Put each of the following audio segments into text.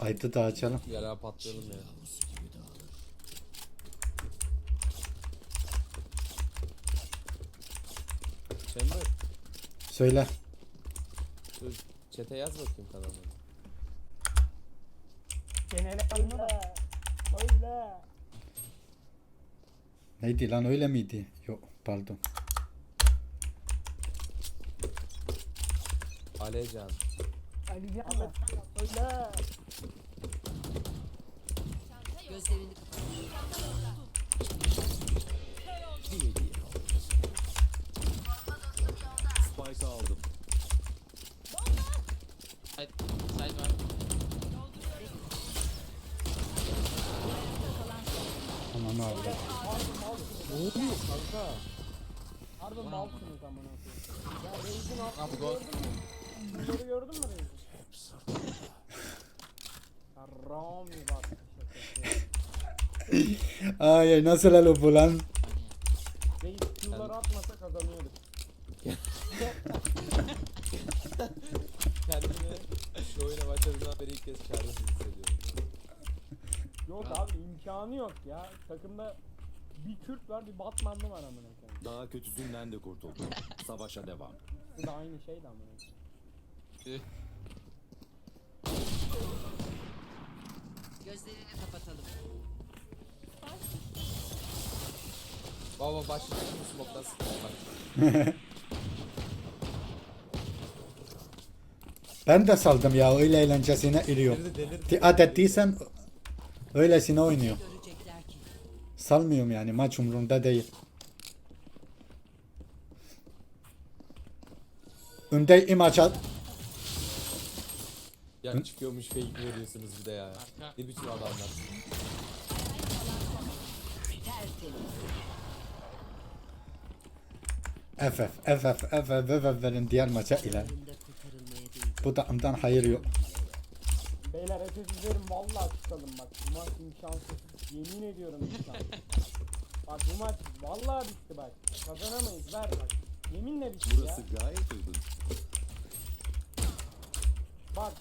Aydı da açalım. Yara patlayalım ya. Chamber, Söyle. dur chat'e yaz bakayım kanalını. Genele alma da. Öyle. Neydi lan öyle miydi? Yok pardon. Alecan. Ali Can'la. Öyle. Gözlerini kapat. Spike'ı aldım. Side, side var. Aman abi. Ne oluyor kanka? Harbi malsınız amına koyayım. Ya Reis'in altını gördün mü? Golü gördün mü Reis'in? Bak. şakası. Ay ay nasıl alo bu lan? Reis Q'ları atmasa kazanıyorduk. Kendimi şu oyuna başladığımdan beri ilk kez çaresiz hissediyorum. Yok abi imkanı yok ya. Takımda bir Kürt var bir Batmanlı var amına koyayım. Daha kötüsünden de kurtuldum. Savaşa devam. Bu da aynı şey de amına koyayım. Gözlerini kapatalım. Baba başlayacak mı smoke'tan sıkıntı. Ben de saldım ya öyle eğlencesine iriyor. Dikkat ettiysen öylesine oynuyor. Görecekler ki. Salmıyorum yani maç umurumda değil. Önde maç at. Ya çıkıyormuş fake veriyorsunuz bir de ya. Arka. Ne biçim adamlar. FF, FF, FF, FF verin diğer maça değil. Bu da ondan hayır yok. Beyler SS'lerim vallahi çıkalım bak. Bu maç imkansız. Yemin ediyorum imkansız. bak bu maç vallahi bitti bak. Kazanamayız ver bak. Yeminle bitti Burası ya. gayet uygun. Bak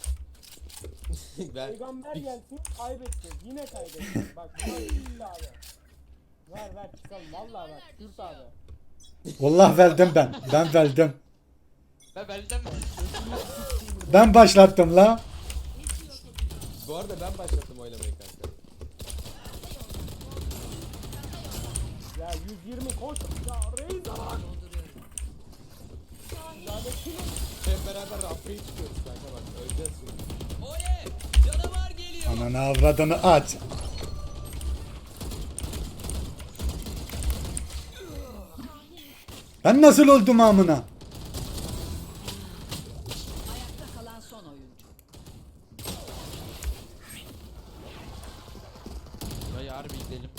ben peygamber gelsin kaybedeceğiz. Yine kaybedeceğiz. Bak bu maç bitti abi. Ver ver çıkalım vallahi ver. Kürt abi. Vallahi verdim ben. Ben verdim. Ben mi? Ben başlattım la. bu arada ben başlattım oynamayı kanka. Ya 120 koş. Ya reis aman. Hep beraber rampaya çıkıyoruz kanka bak öleceğiz şimdi. Ananı avradını aç. Ben nasıl oldum amına? Ayakta kalan son oyuncu. Dayı harbi gidelim.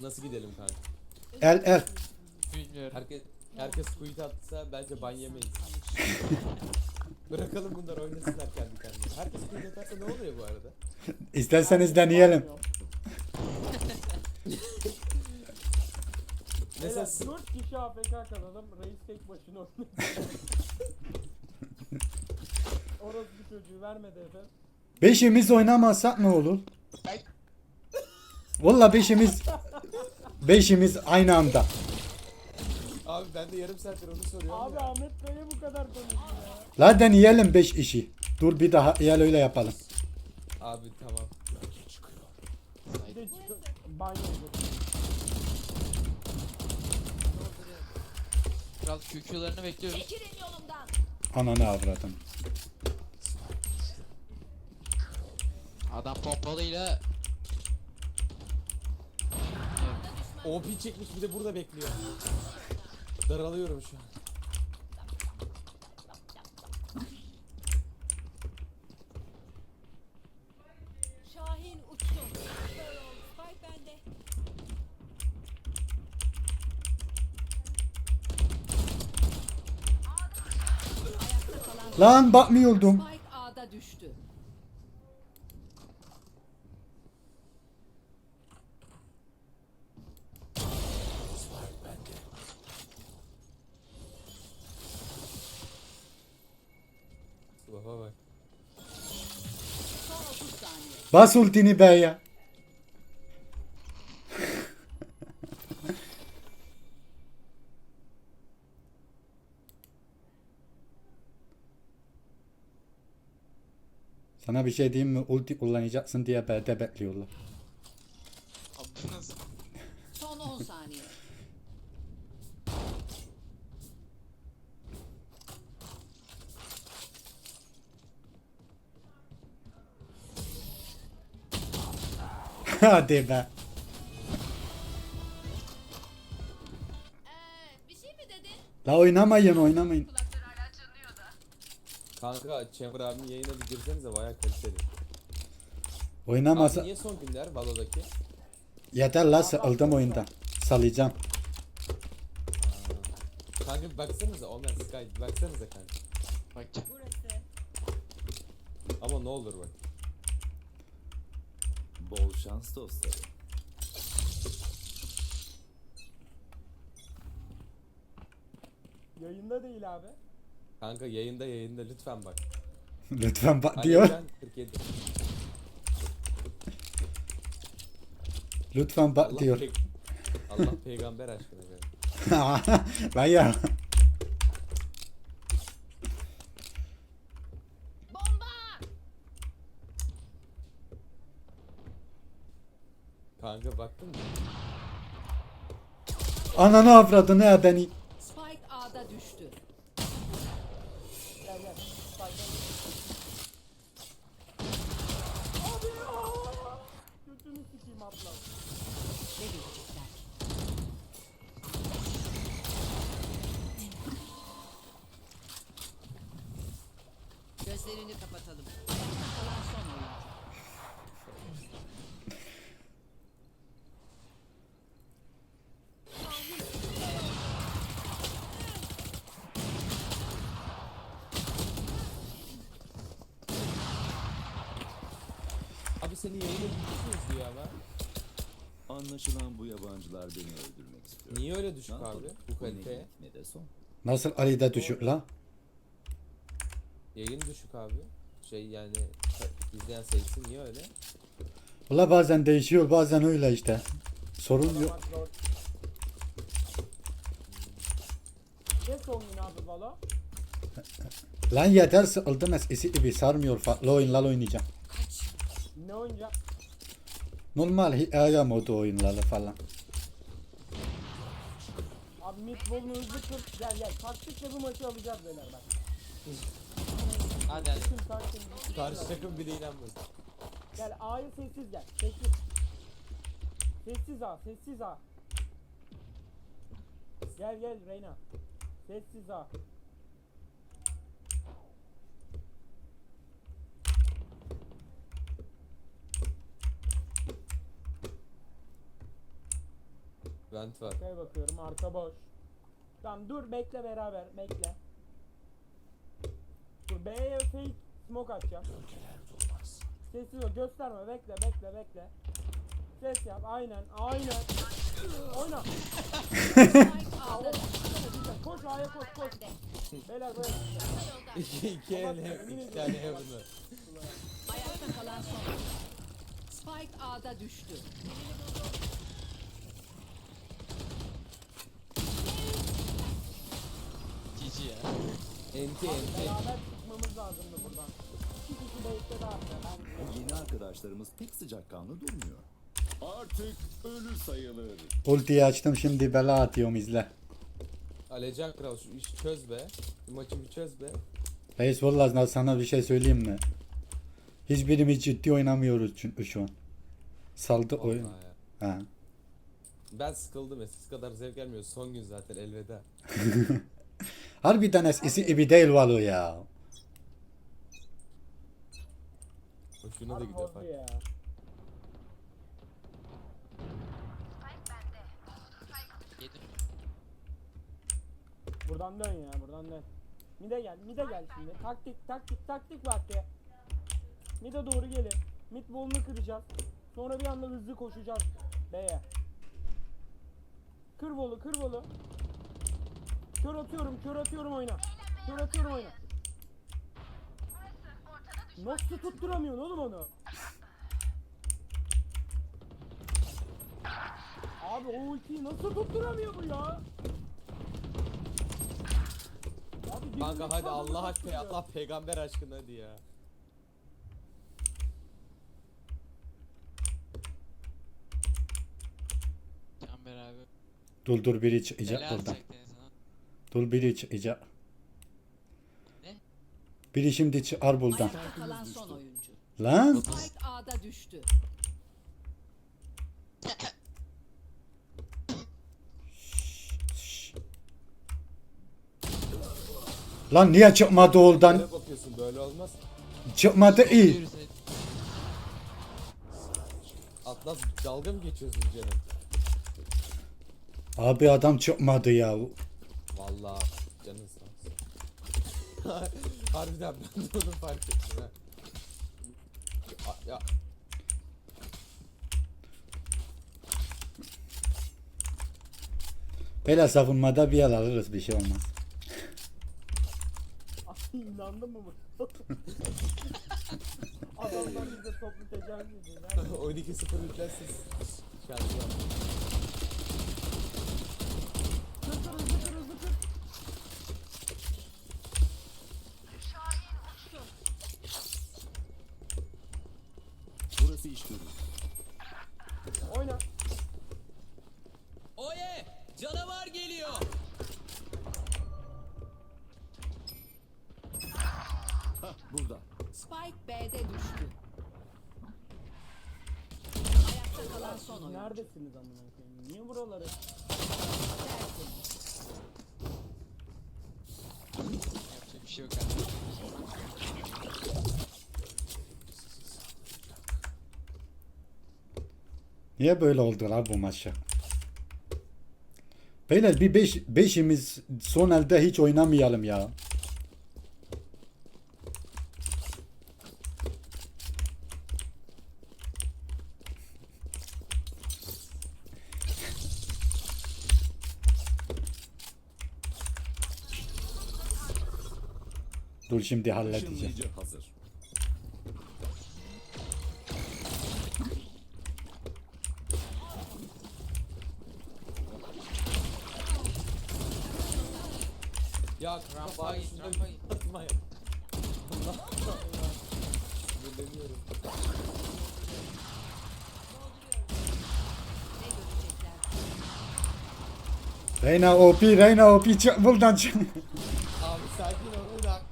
Nasıl gidelim kanka? El el. Herkes Bilmiyorum. herkes quit atsa bence ban yemeyiz. Bırakalım bunları oynasınlar kendi kendine. Herkes quit atarsa ne oluyor bu arada? İsterseniz deneyelim. Mesela Mesela 4 kişi AFK kalalım. Reis tek başına oynuyor. Orası bir çocuğu vermedi efendim. Beşimiz oynamazsak ne olur? Valla beşimiz beşimiz aynı anda. Abi ben de yarım saattir onu soruyorum Abi ya. Ahmet Bey'e bu kadar konuşuyor ya. Deneyelim beş işi. Dur bir daha gel öyle yapalım. Abi tamam. Bir de çıkıyor. Banyo yapıyor. Kral QQ'larını bekliyoruz. Çekilin yolumdan. Ananı avradım. Adam pompalıyla OP çekmiş bir de burada bekliyor. Daralıyorum şu an. Şahin uçtu. Spike bende. Lan bakmıyordum. Lafa bak. Bas ultini be ya. Sana bir şey diyeyim mi? Ulti kullanacaksın diye B'de bekliyorlar. Hadi be. Bir mi dedin? La oynamayın oynamayın. Kanka Chamber abimin yayına bir girsenize baya kaliteli. Abi Oynamasa niye son günler Valo'daki? yeter la sıkıldım oyundan. Salayacağım. Kanka bir baksanıza Omen Sky bir baksanıza kanka. Bak Burası. Ama ne olur bak. Bol şans dostlarım. Yayında değil abi. Kanka yayında yayında lütfen bak. Lütfen bak Ali diyor. Can 47. Lütfen bak Allah, diyor. Allah peygamber aşkına. be. ben ya. Bomba! Kanka baktın mı? Ananı avradını ya beni. Spike A'da düştü. Gel gel. Sakin. Götünü sikeyim abla. Ne görecekler? Gözlerini kapatalım. Ayakta kalan son oyuncu. Abi senin yayını bilgisini izliyor ama. Anlaşılan bu yabancılar beni öldürmek istiyor. Niye öyle düşük Ne abi yapalım? bu Ne kalite? ilk ne de son. Nasıl Ali'de düşük la? Yayın düşük abi. Şey yani izleyen sayısı niye öyle? Ula bazen değişiyor bazen öyle işte. Sorun yok. Bak son gün abi valla? Lan yeter sıkıldım eskisi gibi sarmıyor farklı oyunlar oynayacağım. Ne oynayacak? Normal hikaye modu oyunları falan. Abi Meatball'unu hızlı kır. Gel gel. Taktikle bu maçı alacağız beyler bak. hadi hadi. Bütün taktik. Karşı takım bile inanmıyor. Gel A'yı sessiz gel. Sessiz. Sessiz A. Sessiz A. Gel gel Reyna. Sessiz A. Vent var. Şuraya bakıyorum arka boş. Tamam dur bekle beraber bekle. Dur B'ye fake smoke atacağım. Sessiz ol gösterme bekle bekle bekle. Ses yap aynen aynen. Oyna. Koş A'ya koş koş. Beyler böyle. İki, iki el iki tane heaven'ı. Ayakta kalan son. Spike A'da düştü. GG ya. Enti enti. Beraber çıkmamız lazımdı buradan. İki kişi bekle daha. Ben Yeni arkadaşlarımız pek sıcakkanlı durmuyor. Artık ölü sayılır. Ultiyi açtım şimdi bela atıyorum izle. Alecan Kral şu işi çöz be. Bu maçı bir çöz be. Reis vallahi sana bir şey söyleyeyim mi? Hiçbirimiz ciddi oynamıyoruz çünkü şu an. Saldı oyun. Ya. Ha. Ben sıkıldım eskisi kadar zevk gelmiyor. Son gün zaten elveda. Harbiden eskisi gibi değil valo ya. Hoşuna da ya. Yedim. Buradan dön ya buradan dön. Mide gel mide gel şimdi. Taktik taktik taktik vakti. Mide doğru gelin. Mid bolunu kıracağız. Sonra bir anda hızlı koşacağız. B'ye. Kır bolu kır bolu. Kör atıyorum, kör atıyorum oyna. Kör atıyorum oyna. Nasıl tutturamıyorsun oğlum onu? Abi o ultiyi nasıl tutturamıyor bu ya? Abi, Kanka hadi Allah aşkına ya. Allah peygamber aşkına hadi ya. Can. Dur dur biri çıkacak Helal buradan. çekti. Dur. Ne? Şimdi çıkar buradan. Ayakta kalan son oyuncu. Lan Spike A'da düştü. lan niye çıkmadı oradan? Böyle bakıyorsun böyle olmaz. Çıkmadı iyi. Atlas dalga mı geçiyorsun canım? Abi adam çıkmadı ya. Vallahi canın sağ olsun. Harbiden ben de onu fark ettim ha. Ya Böyle savunmada bir yer alırız bir şey olmaz. İnandın mı bu? Adamlar bize toplu tecavüz ediyor. Nerede? 12-0 yüklersiz. Şansı Canavar geliyor! Hah burada. Spike B'de düştü. Ayakta kalan son oyuncu. Neredesiniz amına koyayım? Niye buraları? Tertemiz. Yapacak bir şey yok abi. Niye böyle oldu lan bu maçta? Beyler bir beş, beşimiz son elde hiç oynamayalım ya. Dur şimdi halledeceğim. Hazır. Ya Rampa git, rampa git. atma ya. Allah Allah. Görecekler? Reyna OP, Reyna OP çık buradan çık. Abi sakin ol Urak.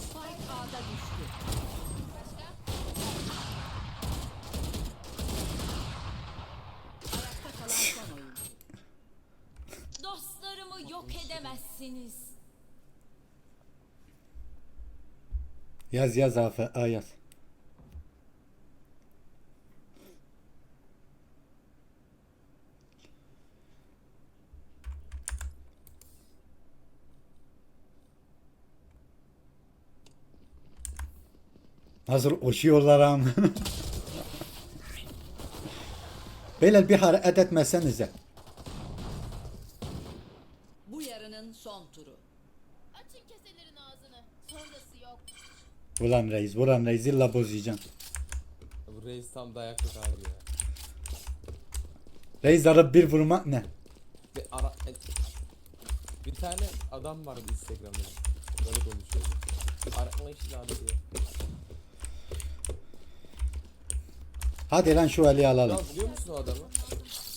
Spike A'da düştü. Ayakta kalan son oyuncu. Dostlarımı yok edemezsiniz. Yaz yaz AFA yaz. Nasıl koşuyorlar ama. Beyler bir hareket etmesenize. Ulan reis, ulan reis illa bozacaksın. Bu reis tam dayaklık abi ya. Reis arıp bir vurmak ne? Bir, ara, e, bir tane adam vardı Instagram'da. Böyle konuşuyordu. Arama işte abi diye. Hadi lan şu Ali alalım. Ya biliyor musun o adamı?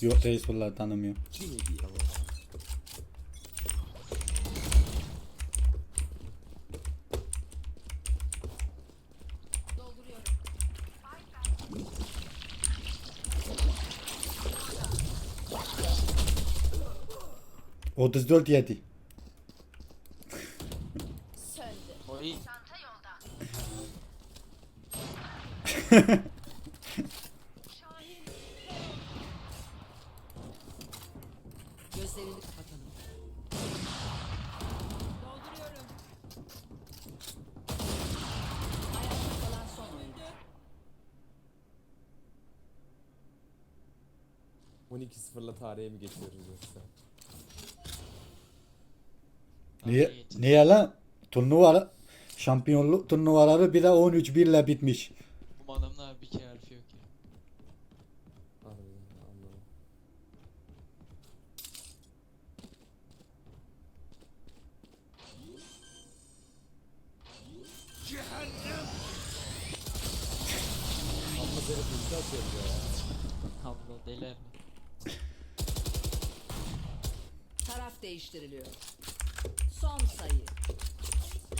Yok reis vallahi tanımıyorum. Hediye. Dolduruyorum. 34 7. Söndü. O iyi. Gözlerini kapatalım. Dolduruyorum. Ayakta kalan son oyuncu. 12-0'la tarihe mi geçiyoruz yoksa? Niye, niye lan? Turnuva Şampiyonluk turnuvaları bir de 13-1 ile bitmiş. Bu adamlar bir kere harfi yok ya. Anladım. Amma seni ulti atıyoruz ya. Allah deler mi? Taraf değiştiriliyor. Son sayı.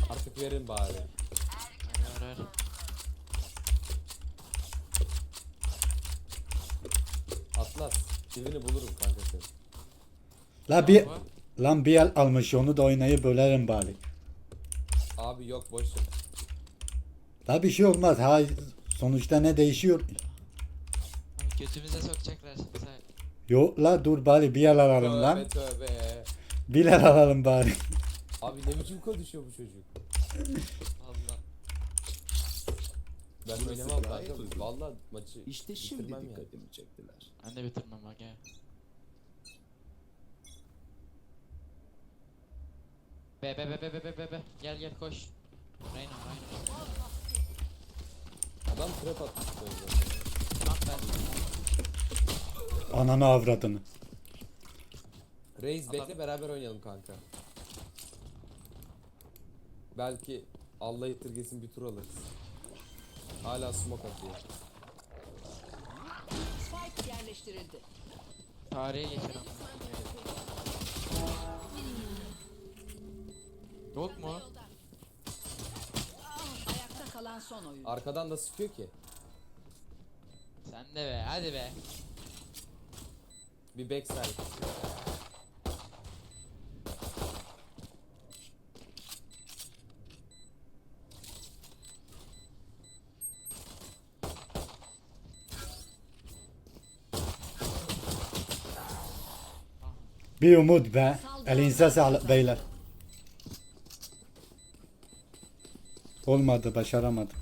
Artık verin bari. Ver ver. Atlas. Divini bulurum kanka seni. La bir Bravo. lan bir el almış onu da oynayıp bölerim bari. Abi yok boş ver. La bir şey olmaz. Ha sonuçta ne değişiyor? Abi götümüze sokacaklar şimdi. Yok la dur bari bir el alalım lan. Tövbe tövbe. Bir el alalım bari. Abi ne biçim konuşuyor bu çocuk. Allah. Ben Burası oynamam gayet kanka. uygun. Valla maçı İşte şimdi bitirmem yani. dikkatimi çektiler. Ben de bitirmem bak ya. Be be be be be be be be. Gel gel koş. Reyna Reyna. Adam trap atmış böyle. Lan ben. Ananı avradını. Reis bekle beraber oynayalım kanka. Belki Allah yatırgesin bir tur alırız. Hala smoke atıyor. Spike yerleştirildi. Tarihe geçer ama. Yok mu? Ayakta kalan son oyun. Arkadan da sıkıyor ki. Sen de be hadi be. Bir backside. Bir umut be. Elinize sağlık beyler. Olmadı başaramadım.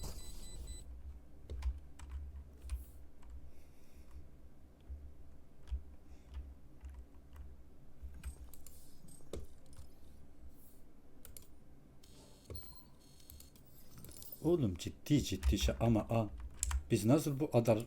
Oğlum ciddi ciddi şey ama a biz nasıl bu kadar